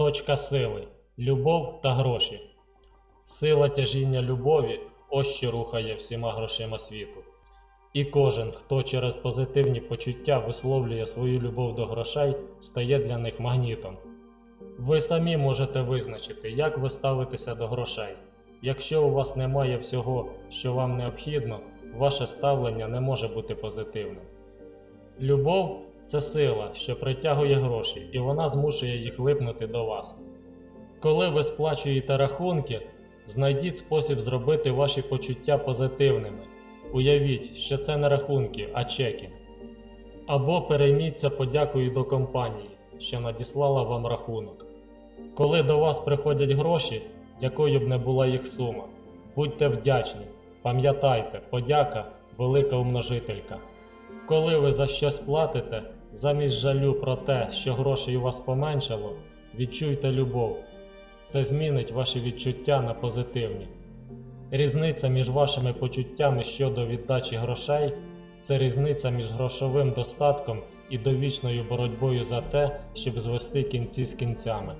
Точка сили любов та гроші. Сила тяжіння любові ось що рухає всіма грошима світу. І кожен, хто через позитивні почуття висловлює свою любов до грошей, стає для них магнітом. Ви самі можете визначити, як ви ставитеся до грошей. Якщо у вас немає всього, що вам необхідно, ваше ставлення не може бути позитивним. Любов це сила, що притягує гроші, і вона змушує їх липнути до вас. Коли ви сплачуєте рахунки, знайдіть спосіб зробити ваші почуття позитивними. Уявіть, що це не рахунки, а чеки. Або перейміться подякою до компанії, що надіслала вам рахунок. Коли до вас приходять гроші, якою б не була їх сума, будьте вдячні, пам'ятайте, подяка велика умножителька. Коли ви за щось платите, замість жалю про те, що грошей у вас поменшало, відчуйте любов. Це змінить ваші відчуття на позитивні. Різниця між вашими почуттями щодо віддачі грошей це різниця між грошовим достатком і довічною боротьбою за те, щоб звести кінці з кінцями.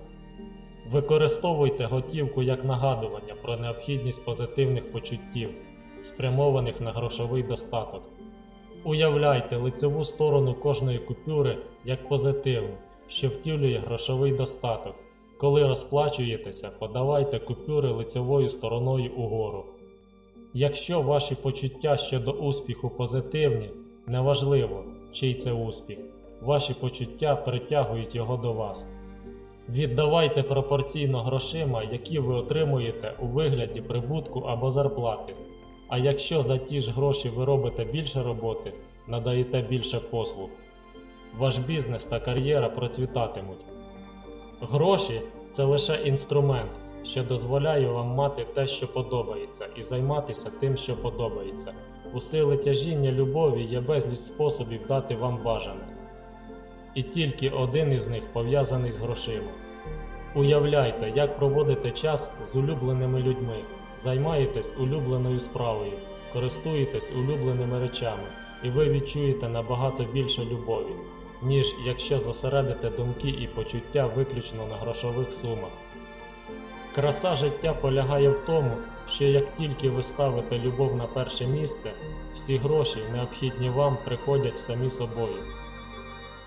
Використовуйте готівку як нагадування про необхідність позитивних почуттів, спрямованих на грошовий достаток. Уявляйте лицьову сторону кожної купюри як позитивну, що втілює грошовий достаток. Коли розплачуєтеся, подавайте купюри лицьовою стороною угору. Якщо ваші почуття щодо успіху позитивні, неважливо, чий це успіх, ваші почуття притягують його до вас. Віддавайте пропорційно грошима, які ви отримуєте у вигляді прибутку або зарплати. А якщо за ті ж гроші ви робите більше роботи, надаєте більше послуг, ваш бізнес та кар'єра процвітатимуть. Гроші це лише інструмент, що дозволяє вам мати те, що подобається, і займатися тим, що подобається. У сили тяжіння любові є безліч способів дати вам бажане. І тільки один із них пов'язаний з грошима. Уявляйте, як проводите час з улюбленими людьми, займаєтесь улюбленою справою, користуєтесь улюбленими речами, і ви відчуєте набагато більше любові, ніж якщо зосередите думки і почуття виключно на грошових сумах. Краса життя полягає в тому, що як тільки ви ставите любов на перше місце, всі гроші, необхідні вам, приходять самі собою.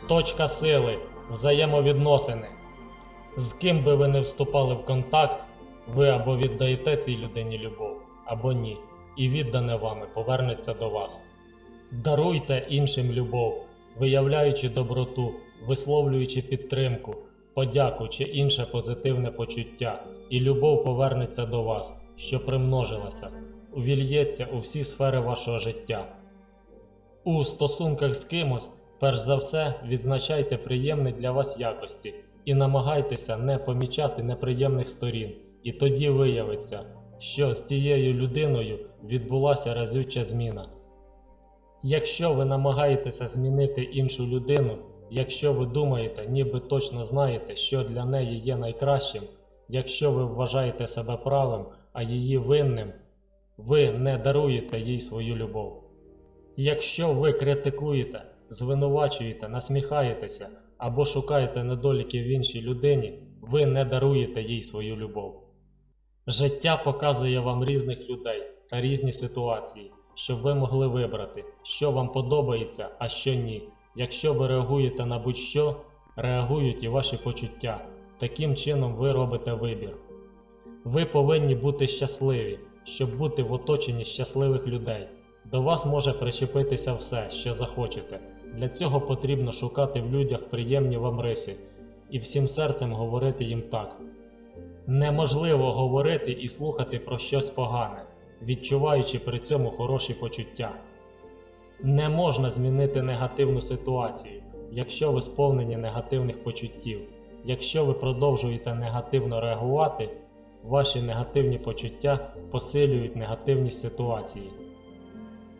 Точка сили взаємовідносини. З ким би ви не вступали в контакт, ви або віддаєте цій людині любов, або ні, і віддане вами повернеться до вас. Даруйте іншим любов, виявляючи доброту, висловлюючи підтримку, подяку чи інше позитивне почуття, і любов повернеться до вас, що примножилася, увільється у всі сфери вашого життя. У стосунках з кимось, перш за все, відзначайте приємні для вас якості і намагайтеся не помічати неприємних сторін, і тоді виявиться, що з тією людиною відбулася разюча зміна. Якщо ви намагаєтеся змінити іншу людину, якщо ви думаєте, ніби точно знаєте, що для неї є найкращим, якщо ви вважаєте себе правим, а її винним, ви не даруєте їй свою любов. Якщо ви критикуєте, звинувачуєте, насміхаєтеся або шукаєте недоліки в іншій людині, ви не даруєте їй свою любов. Життя показує вам різних людей та різні ситуації, щоб ви могли вибрати, що вам подобається, а що ні. Якщо ви реагуєте на будь-що, реагують і ваші почуття. Таким чином ви робите вибір. Ви повинні бути щасливі, щоб бути в оточенні щасливих людей. До вас може причепитися все, що захочете. Для цього потрібно шукати в людях приємні вам риси і всім серцем говорити їм так. Неможливо говорити і слухати про щось погане, відчуваючи при цьому хороші почуття. Не можна змінити негативну ситуацію, якщо ви сповнені негативних почуттів. Якщо ви продовжуєте негативно реагувати, ваші негативні почуття посилюють негативність ситуації.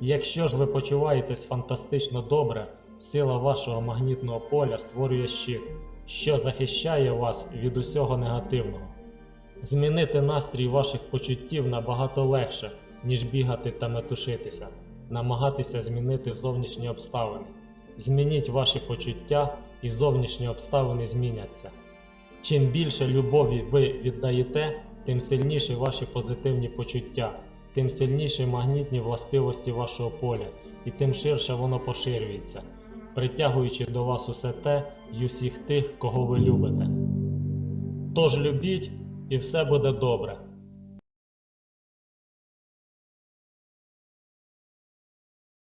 Якщо ж ви почуваєтесь фантастично добре, сила вашого магнітного поля створює щит, що захищає вас від усього негативного. Змінити настрій ваших почуттів набагато легше, ніж бігати та метушитися, намагатися змінити зовнішні обставини. Змініть ваші почуття, і зовнішні обставини зміняться. Чим більше любові ви віддаєте, тим сильніші ваші позитивні почуття, тим сильніші магнітні властивості вашого поля, і тим ширше воно поширюється, притягуючи до вас усе те й усіх тих, кого ви любите. Тож любіть, і все буде добре.